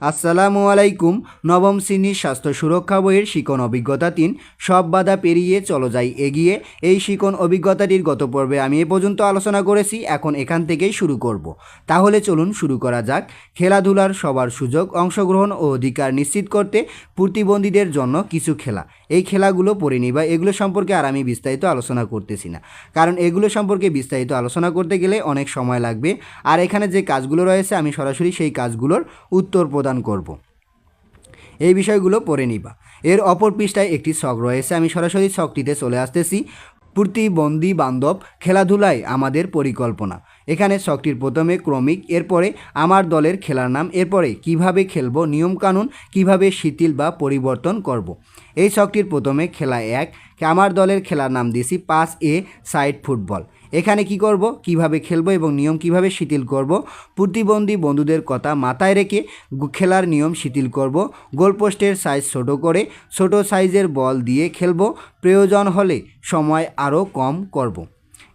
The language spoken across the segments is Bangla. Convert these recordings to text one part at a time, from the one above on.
আসসালামু আলাইকুম। নবম শ্রেণির স্বাস্থ্য সুরক্ষা বইয়ের শিকন অভিজ্ঞতা তিন। সব বাধা পেরিয়ে চলো যাই এগিয়ে। এই শিকন অভিজ্ঞতাটির গত পর্বে আমি এ পর্যন্ত আলোচনা করেছি, এখন এখান থেকেই শুরু করব। তাহলে চলুন শুরু করা যাক। খেলাধুলার সবার সুযোগ, অংশগ্রহণ ও অধিকার নিশ্চিত করতে প্রতিবন্ধীদের জন্য কিছু খেলা। এই খেলাগুলো পড়ে নিই বা এগুলো সম্পর্কে আর আমি বিস্তারিত আলোচনা করতেছি না। কারণ এগুলো সম্পর্কে বিস্তারিত আলোচনা করতে গেলে অনেক সময় লাগবে। আর এখানে যে কাজগুলো রয়েছে, আমি সরাসরি সেই কাজগুলোর উত্তর প্রদান করব। এই বিষয়গুলো পড়ে নিবা। এর অপর পৃষ্ঠায় একটি শখ রয়েছে। আমি সরাসরি শখটিতে চলে আসতেছি। প্রতিবন্ধী বান্ধব খেলাধুলায় আমাদের পরিকল্পনা। এখানে শখটির প্রথমে ক্রমিক, এরপরে আমার দলের খেলার নাম, এরপরে কীভাবে খেলব, নিয়মকানুন, কীভাবে শিথিল বা পরিবর্তন করব। এই শখটির প্রথমে খেলা এক, আমার দলের খেলার নাম দিয়েছি পাঁচ এ সাইড ফুটবল। এখানে কি করব? কীভাবে খেলব এবং নিয়ম কীভাবে শিথিল করব? প্রতিবন্ধী বন্ধুদের কথা মাথায় রেখে খেলার নিয়ম শিথিল করব। গোলপোস্টের সাইজ ছোট করে ছোট সাইজের বল দিয়ে খেলব। প্রয়োজন হলে সময় আরও কম করব।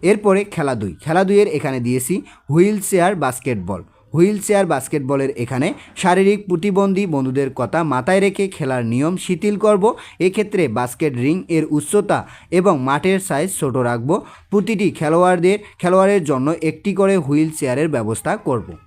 এরপরে খেলা দুই। খেলা দুইয়ের এখানে দিয়েছি wheel, chair, basketball. Wheel chair বাস্কেটবলের এখানে শারীরিক প্রতিবন্ধী বন্ধুদের কথা মাথায় রেখে খেলার নিয়ম শিথিল করব এক্ষেত্রে বাস্কেট রিং এর উচ্চতা এবং মাঠের সাইজ ছোট রাখব প্রতিটি খেলোয়াড়দের, খেলোয়াড়ের জন্য একটি করে হুইল চেয়ারের ব্যবস্থা করব।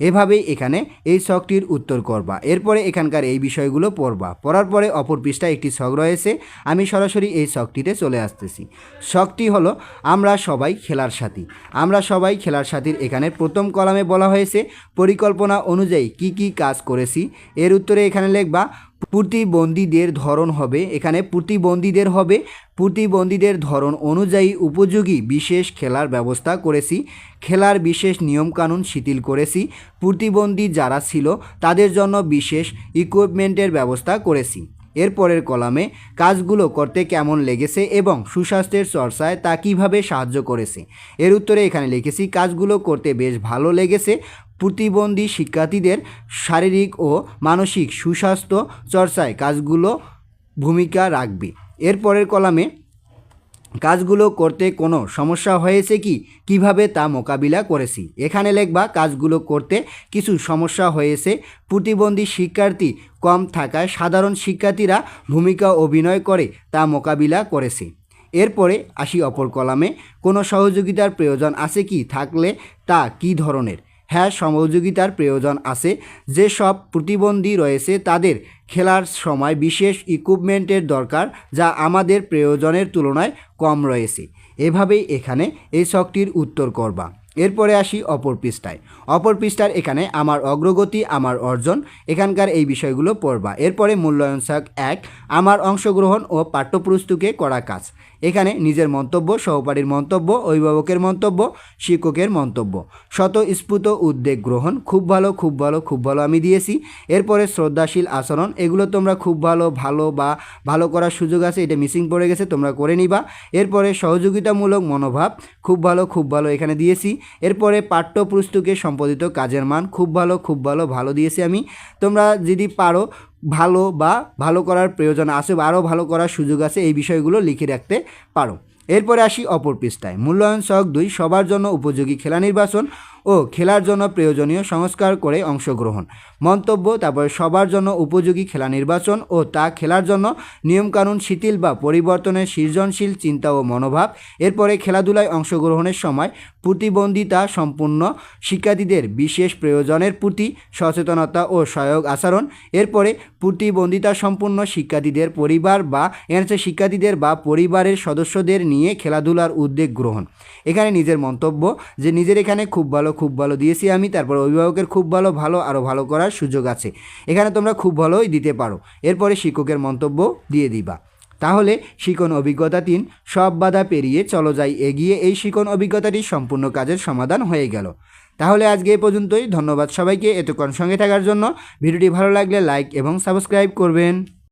এভাবেই এখানে এই শখটির উত্তর করবা। এরপরে এখানকার এই বিষয়গুলো পড়বা। পড়ার পরে অপর পৃষ্ঠায় একটি শখ রয়েছে। আমি সরাসরি এই শখটিতে চলে আসতেছি। শখটি হলো আমরা সবাই খেলার সাথী। আমরা সবাই খেলার সাথীর এখানে প্রথম কলামে বলা হয়েছে, পরিকল্পনা অনুযায়ী কি কি কাজ করেছি। এর উত্তরে এখানে লিখবা প্রতিবন্ধীদের ধরন হবে, এখানে প্রতিবন্ধীদের হবে, প্রতিবন্ধীদের ধরন অনুযায়ী উপযোগী বিশেষ খেলার ব্যবস্থা করেছি, খেলার বিশেষ নিয়মকানুন শিথিল করেছি, প্রতিবন্ধী যারা ছিল তাদের জন্য বিশেষ ইকুইপমেন্টের ব্যবস্থা করেছি। এরপরের কলামে কাজগুলো করতে কেমন লেগেছে এবং সুস্বাস্থ্যের চর্চায় তা কীভাবে সাহায্য করেছে, এর উত্তরে এখানে লিখেছি, কাজগুলো করতে বেশ ভালো লেগেছে প্রতিবন্ধী শিক্ষার্থীদের শারীরিক ও মানসিক সুস্বাস্থ্য চর্চায় কাজগুলো ভূমিকা রাখবে। এরপরের কলামে, কাজগুলো করতে কোনো সমস্যা হয়েছে কি? কীভাবে তা মোকাবিলা করেছি? এখানে লিখবা, কাজগুলো করতে কিছু সমস্যা হয়েছে। প্রতিবন্ধী শিক্ষার্থী কম থাকায় সাধারণ শিক্ষার্থীরা ভূমিকা অভিনয় করে, তা মোকাবিলা করেছে। এরপরে আসি অপর কলামে, কোনো সহযোগিতার প্রয়োজন আছে কি? থাকলে তা কী ধরনের? হ্যাঁ সহযোগিতার প্রয়োজন আছে। যেসব প্রতিবন্ধী রয়েছে, তাদের খেলার সময় বিশেষ ইকুইপমেন্টের দরকার, যা আমাদের প্রয়োজনের তুলনায় কম রয়েছে। এভাবেই এখানে এই শখটির উত্তর করবা। এরপরে আসি অপর পৃষ্ঠায়। অপর পৃষ্ঠার এখানে আমার অগ্রগতি, আমার অর্জন, এখানকার এই বিষয়গুলো পড়বা। এরপরে মূল্যায়ন শাক এক, আমার অংশগ্রহণ ও পাঠ্যপুস্তকে করা কাজ। এখানে নিজের মন্তব্য, সহপাঠীর মন্তব্য, অভিভাবকের মন্তব্য, শিক্ষকের মন্তব্য। স্বতঃস্ফূর্ত উদ্যোগ গ্রহণ, খুব ভালো খুব ভালো খুব ভালো আমি দিয়েছি। এরপরে শ্রদ্ধাশীল আচরণ, এগুলো তোমরা খুব ভালো ভালো বা ভালো করার সুযোগ আছে, এটা মিসিং পড়ে গেছে, তোমরা করে নিবা। এরপরে সহযোগিতামূলক মনোভাব, খুব ভালো খুব ভালো এখানে দিয়েছি। এরপরে পাঠ্যপুস্তকে সম্পাদিত কাজের মান খুব ভালো খুব ভালো ভালো দিয়েছি আমি। তোমরা যদি পারো ভালো বা ভালো করার প্রয়োজন আছে বা আরও ভালো করার সুযোগ আছে, এই বিষয়গুলো লিখে রাখতে পারো। এরপরে আসি অপর পৃষ্ঠায়। মূল্যায়ন সহক দুই, সবার জন্য উপযোগী খেলা নির্বাচন। ও খেলার জন্য প্রয়োজনীয় সংস্কার করে অংশগ্রহণ। মন্তব্য, তারপরে সবার জন্য উপযোগী খেলা নির্বাচন ও তা খেলার জন্য নিয়মকানুন শিথিল বা পরিবর্তনের সৃজনশীল চিন্তা ও মনোভাব। এরপরে খেলাধুলায় অংশগ্রহণের সময় প্রতিবন্ধিতা সম্পূর্ণ, শিক্ষার্থীদের বিশেষ প্রয়োজনের প্রতি সচেতনতা ও সহায়ক আচরণ। এরপরে প্রতিবন্ধিতা সম্পূর্ণ, শিক্ষার্থীদের পরিবার বা এখানে শিক্ষার্থীদের বা পরিবারের সদস্যদের নিয়ে খেলাধুলার উদ্যোগ গ্রহণ। এখানে নিজের মন্তব্য যে নিজের এখানে খুব ভালো খুব ভালো দিয়েছি আমি, তারপর অভিভাবকের খুব ভালো ভালো আরও ভালো করার সুযোগ আছে। এখানে তোমরা খুব ভালোই দিতে পারো। এরপরে শিক্ষকের মন্তব্য দিয়ে দিবা। তাহলে শিকন অভিজ্ঞতা তিন, সব বাধা পেরিয়ে চলো যাই এগিয়ে। এই শিকন অভিজ্ঞতাটি সম্পূর্ণ কাজের সমাধান হয়ে গেল। তাহলে আজকে এই পর্যন্তই। ধন্যবাদ সবাইকে। এতক্ষণ সঙ্গে থাকার জন্য। ভিডিওটি ভালো লাগলে লাইক এবং সাবস্ক্রাইব করবেন।